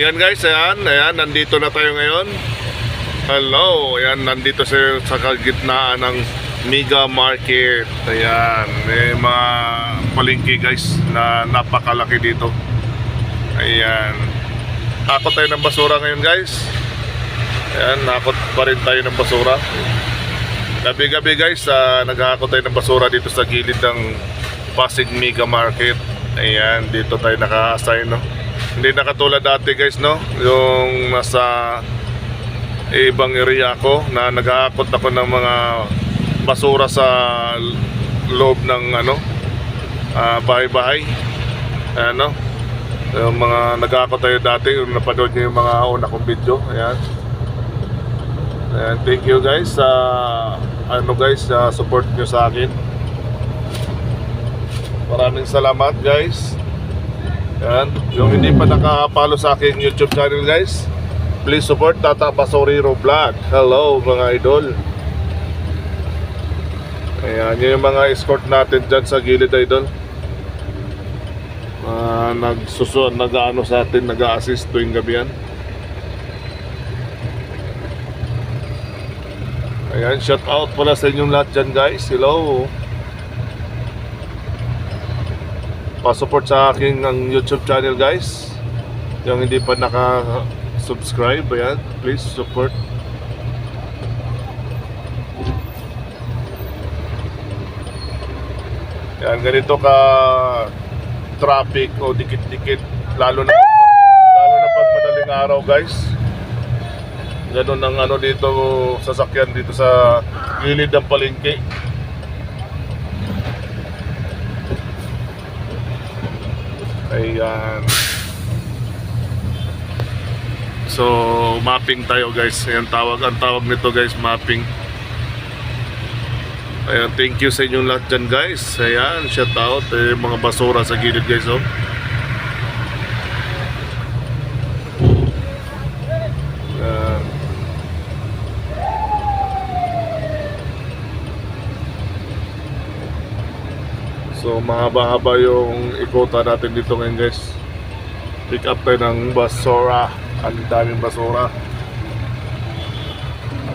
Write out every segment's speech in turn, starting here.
Yan guys, ayan, ayan, nandito na tayo ngayon. Hello, ayan, nandito sa, sa kalgitnaan ng Mega Market. Ayan, may mga palengke guys na napakalaki dito. Ayan. Takot tayo ng basura ngayon guys. Ayan, nakot pa rin tayo ng basura. Gabi-gabi guys, uh, naghahakot tayo ng basura dito sa gilid ng Pasig Mega Market. Ayan, dito tayo naka-assign, no? Hindi na katulad dati guys, no? Yung nasa ibang area ako na naghahakot ako ng mga basura sa loob ng ano, ah, bahay-bahay. Ano? Yung mga naghahakot tayo dati, yung napanood niyo yung mga una kong video. Ayan. Ayan, thank you guys sa ano guys, sa support nyo sa akin. Maraming salamat guys. Ayan, yung hindi pa nakapalo sa akin YouTube channel guys, please support Tata Basoriro Vlog. Hello mga idol. Ayan, yun yung mga escort natin dyan sa gilid idol. Uh, nagsusun, nag-ano sa atin, nag-assist tuwing gabi yan. Ayan, shout out pala sa inyong lahat dyan guys. Hello. Pa-support sa aking ang YouTube channel guys. Yung hindi pa naka-subscribe, ayan, please support. Yan, ganito ka traffic o dikit-dikit lalo na lalo na pag madaling araw guys. Ganun ang ano dito sasakyan dito sa gilid ng palengke. Ayan. So, mapping tayo guys. Ayan tawag. Ang tawag nito guys, mapping. Ayan, thank you sa inyong lahat dyan guys. Ayan, shout out. Eh, mga basura sa gilid guys. Oh. Ayan. So mahaba-haba yung ikota natin dito ngayon guys. Pick up tayo ng basura. Ang daming basura.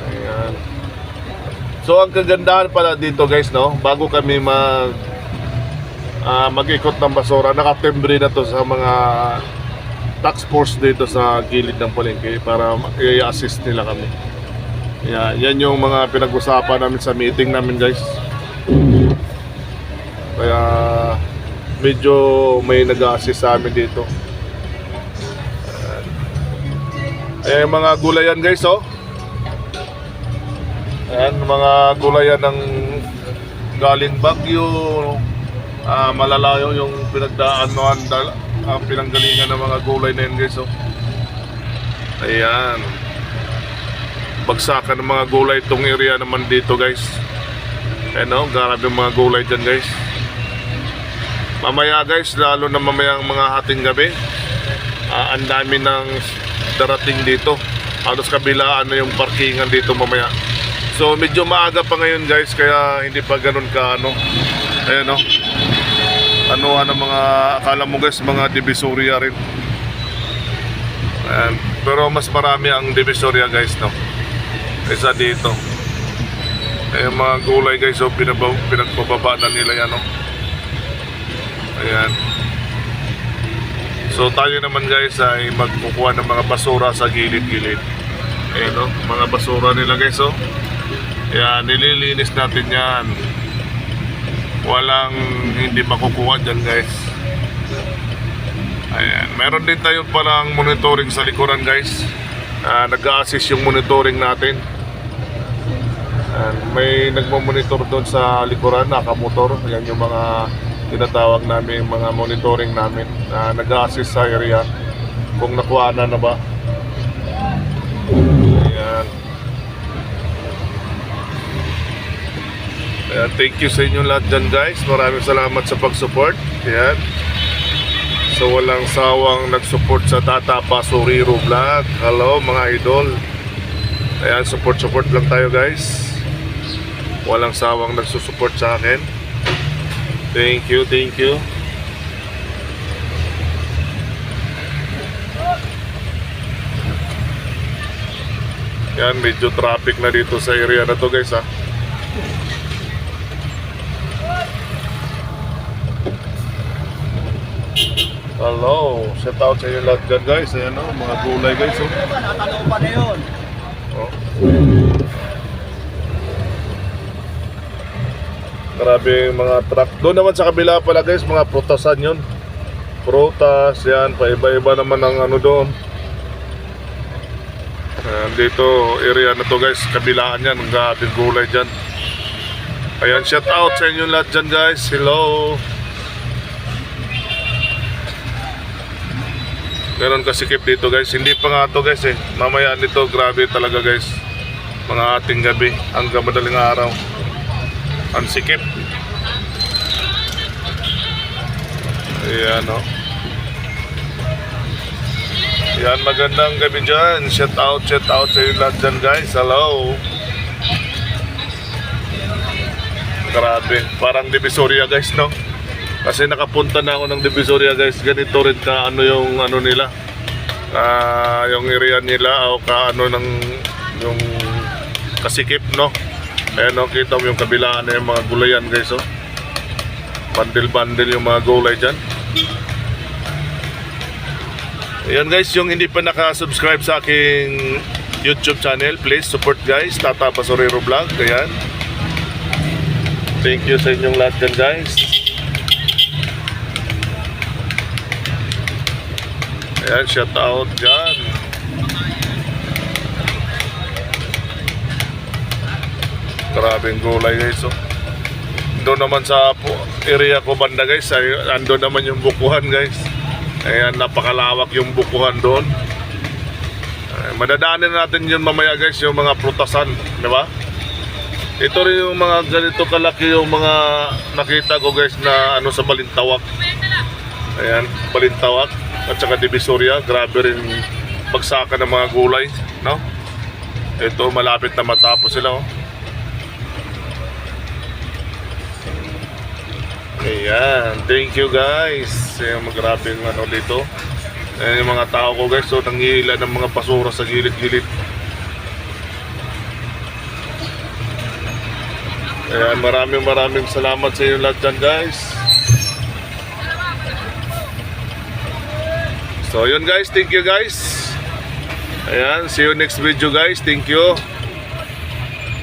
Ayan. So ang kagandahan pala dito guys no, bago kami mag ah, mag-ikot ng basura, nakatembre na to sa mga tax force dito sa gilid ng palengke para i-assist nila kami. Yan, yan yung mga pinag-usapan namin sa meeting namin guys. Kaya medyo may nag-assist sa amin dito. Ayan, mga gulayan guys oh. Ayan, mga gulayan ng galing Baguio. Ah, malalayo yung pinagdaanuan dal ang pinanggalingan ng mga gulay na yun guys oh. Ayan. Bagsakan ng mga gulay itong area naman dito guys. Ayan oh, grabe yung mga gulay dyan guys. Mamaya guys, lalo na mamayang mga hating gabi, ah, ang dami ng darating dito. Halos kabila ano yung parkingan dito mamaya. So medyo maaga pa ngayon guys, kaya hindi pa ganun ka ano. Ayan no. Ano ano mga akala mo guys, mga divisoria rin. Ayan. Pero mas marami ang divisoria guys no. Kaysa dito. Ayan mga gulay guys, so pinabab, pinagbababa na nila yan no. Ayan. So tayo naman guys ay magkukuha ng mga basura sa gilid-gilid. Ayan o, mga basura nila guys oh. Ayan, nililinis natin yan. Walang hindi makukuha dyan guys. Ayan, meron din tayo palang monitoring sa likuran guys. Ah, nag-assist yung monitoring natin. Ayan, may nagmo-monitor doon sa likuran, nakamotor. Yan yung mga tinatawag namin mga monitoring namin na nag-assist sa area. Kung nakuha na na ba? Ayan. Ayan, thank you sa inyo lahat dyan guys. Maraming salamat sa pag-support. Ayan. So walang sawang nag-support sa Tata Basuriro Vlog. Hello mga idol. Ayan support support lang tayo guys. Walang sawang nagsusupport sa akin Thank you, thank you. Yan, medyo traffic na dito sa area na to guys ha. Hello, shout out sa inyo lahat dyan guys. Ayan o, mga gulay guys. Oh. Oh. Grabe yung mga truck. Doon naman sa kabila pala guys, mga prutasan yun. Prutas, yan, paiba-iba naman ang ano doon. Ayan, dito, area na to guys, kabilaan yan, ang ating gulay dyan. Ayan, shout out sa inyo lahat dyan guys. Hello. Ganon kasikip dito guys. Hindi pa nga to guys eh. Mamaya nito, grabe talaga guys. Mga ating gabi hanggang madaling araw. Ang sikip. Ayan o. Yan, magandang gabi dyan. Shout out, shout out sa inyo lahat dyan guys. Hello. Grabe. Parang Divisoria guys, no? Kasi nakapunta na ako ng Divisoria guys. Ganito rin ka ano yung ano nila. Ah, yung area nila o ka ano ng yung kasikip, no? Ayan, no, kita mo yung kabilaan na yung mga gulayan guys, oh. Bandil-bandil yung mga gulay dyan. Ayan guys, yung hindi pa naka-subscribe sa aking YouTube channel, please support guys, Tata Basorero Vlog, ayan. Thank you sa inyong lahat dyan guys. Ayan, shout out dyan. Grabing gulay guys, oh. Doon naman sa area ko banda guys, ay, ando naman yung bukuhan guys. Ayan, napakalawak yung bukuhan doon. Ay, madadaanin natin yun mamaya guys, yung mga prutasan, di ba? Ito rin yung mga ganito kalaki yung mga nakita ko guys na ano sa Balintawak. Ayan, Balintawak at saka Divisoria, grabe rin pagsakan ng mga gulay, no? Ito malapit na matapos sila, oh. Ayan, thank you guys. Ayan, magrabing ano dito. Ayan yung mga tao ko guys, so nangihila ng mga basura sa gilid-gilid. Ayan, maraming maraming salamat sa inyo lahat dyan guys. So yun guys, thank you guys. Ayan, see you next video guys. Thank you.